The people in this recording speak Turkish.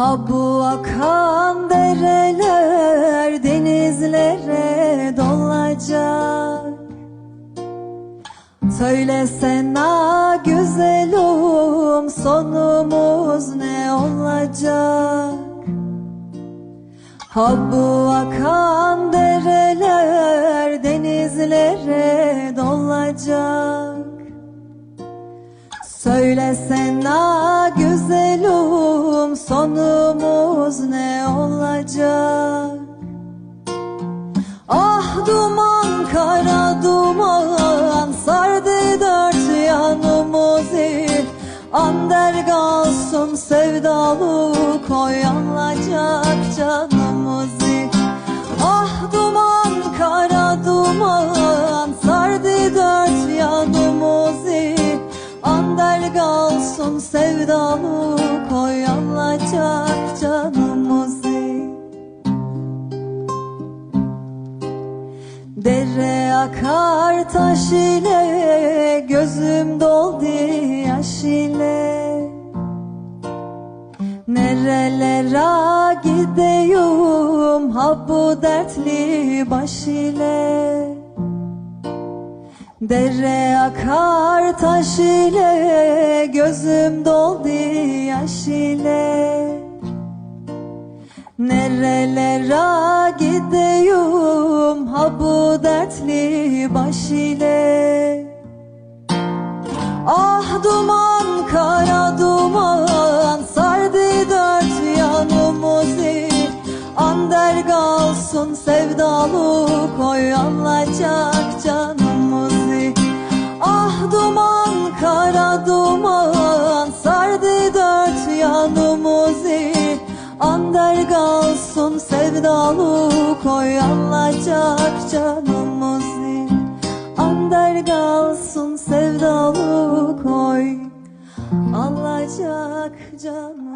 Ha bu akan dereler denizlere dolacak. Söylesene güzelim sonumuz ne olacak? Ha bu akan dereler denizlere dolacak. Söylesene güzelim sonumuz ne olacak? Ah duman kara duman sardı dört yanımızı. Ander sevdalı koyanlacak canımızı. Ah duman kara duman sardı dört yanımızı. Ander sevdalı Dere akar taş ile Gözüm doldu yaş ile. Nerelere gideyim Ha dertli baş ile. Dere akar taş ile Gözüm doldu yaş ile Nerelere gideyim ha bu dertli baş ile. Ah duman kara duman sardı dört yanımızı Ander kalsın sevdalı koyanlacak canımızı Ah duman kara duman sardı dört yanımızı kalsın sevdalı koyanlacak canımızı Ander kalsın sevdalı koy Alacak canım